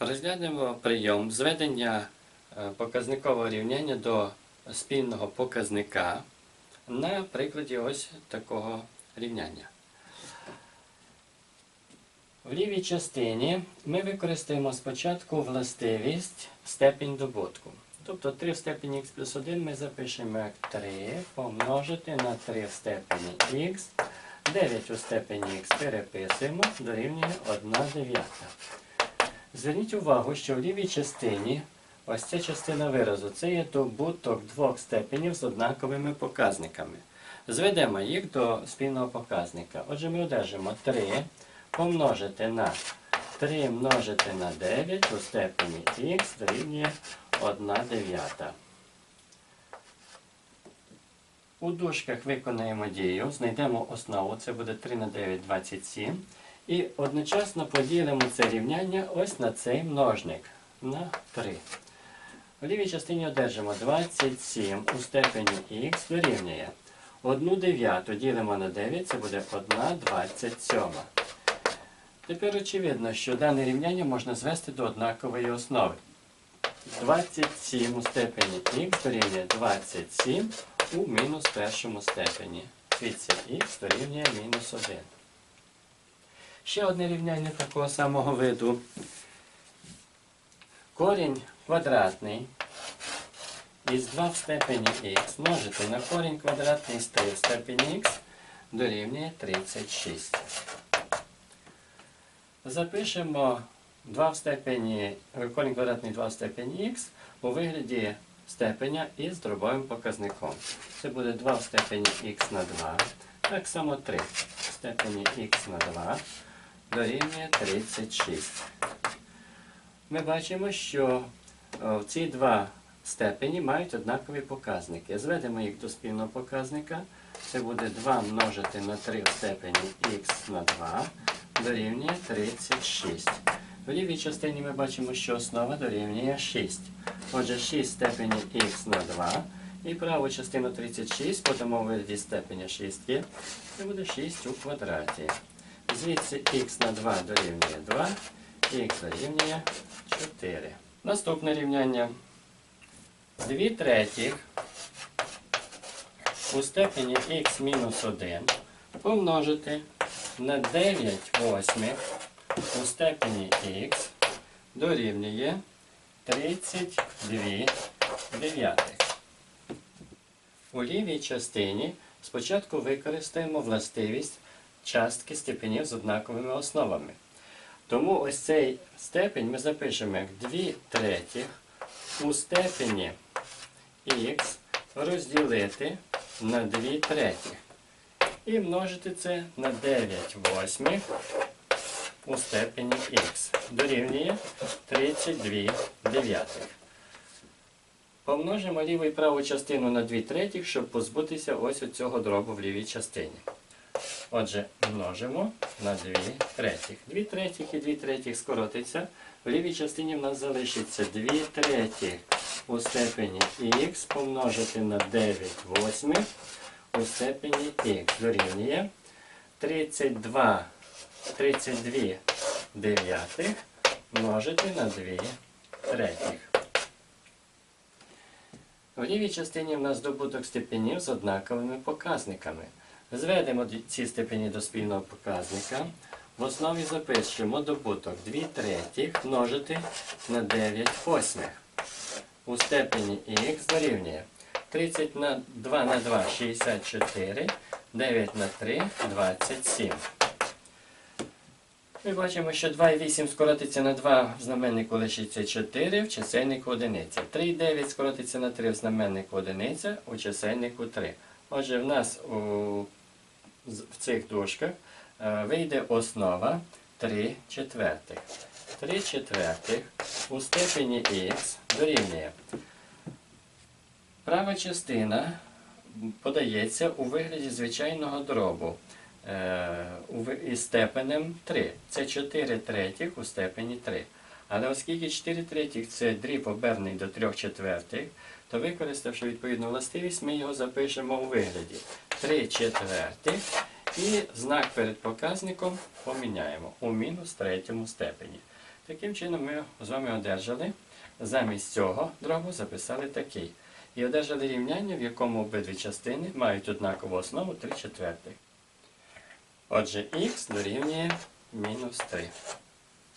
Розглянемо прийом зведення е, показникового рівняння до спільного показника на прикладі ось такого рівняння. В лівій частині ми використаємо спочатку властивість степінь добутку. Тобто 3 в степені х плюс 1 ми запишемо як 3 помножити на 3 в степені х. 9 у степені х переписуємо, дорівнює 1 дев'ята. Зверніть увагу, що в лівій частині ось ця частина виразу це є добуток двох степенів з однаковими показниками. Зведемо їх до спільного показника. Отже, ми одержимо 3 помножити на 3 множити на 9 у степені х дорівнює 1 дев'ята. У дужках виконаємо дію, знайдемо основу, це буде 3 на 9, 27. І одночасно поділимо це рівняння ось на цей множник на 3. В лівій частині одержимо 27 у степені х дорівнює 1 дев'яту ділимо на 9, це буде 1 27. Тепер очевидно, що дане рівняння можна звести до однакової основи. 27 у степені х дорівнює 27 у мінус першому степені. Звідси х дорівнює мінус 1. Ще одне рівняння такого самого виду. Корінь квадратний із 2 в степені х множити на корінь квадратний з 3 в степені х дорівнює 36. Запишемо 2 в степені, корінь квадратний 2 в степені х у вигляді степеня із дробовим показником. Це буде 2 в степені х на 2. Так само 3 в степені х на 2 дорівнює 36. Ми бачимо, що е, ці два степені мають однакові показники. Зведемо їх до спільного показника. Це буде 2 множити на 3 в степені х на 2 дорівнює 36. В лівій частині ми бачимо, що основа дорівнює 6. Отже, 6 в степені х на 2. І праву частину 36 подамо у вигляді степеня 6. Це буде 6 у квадраті. Звідси х на 2 дорівнює 2, х дорівнює 4. Наступне рівняння. 2 третіх у степені х мінус 1 помножити на 9 восьмих у степені х дорівнює 32 дев'ятих. У лівій частині спочатку використаємо властивість частки степенів з однаковими основами. Тому ось цей степень ми запишемо як 2 третіх у степені х розділити на 2 третіх. І множити це на 9 восьмих у степені х. Дорівнює 32 дев'ятих. Помножимо ліву і праву частину на 2 третіх, щоб позбутися ось цього дробу в лівій частині. Отже, множимо на 2 третіх. 2 третіх і 2 третіх скоротиться. В лівій частині в нас залишиться 2 третіх у степені х помножити на 9 восьмих у степені х дорівнює 32, 32 дев'ятих множити на 2 третіх. В лівій частині в нас добуток степенів з однаковими показниками. Зведемо ці степені до спільного показника. В основі запишемо добуток 2 третіх множити на 9 восьмих. У степені х дорівнює 30 на 2 на 2 64, 9 на 3 27. Ми бачимо, що 2,8 скоротиться на 2 в знаменнику лишиться 4, в чисельнику одиниця. 3,9 скоротиться на 3 в знаменнику одиниця, у чисельнику 3. Отже, в нас у, в цих дужках е, вийде основа 3 четвертих. 3 четвертих у степені х дорівнює. Права частина подається у вигляді звичайного дробу е, із степенем 3. Це 4 третіх у степені 3. Але оскільки 4 третіх це дріб обернений до 3 четвертих, то використавши відповідну властивість, ми його запишемо у вигляді 3 четвертих і знак перед показником поміняємо у мінус третьому степені. Таким чином ми з вами одержали, замість цього дробу записали такий. І одержали рівняння, в якому обидві частини мають однакову основу 3 четвертих. Отже, х дорівнює мінус 3.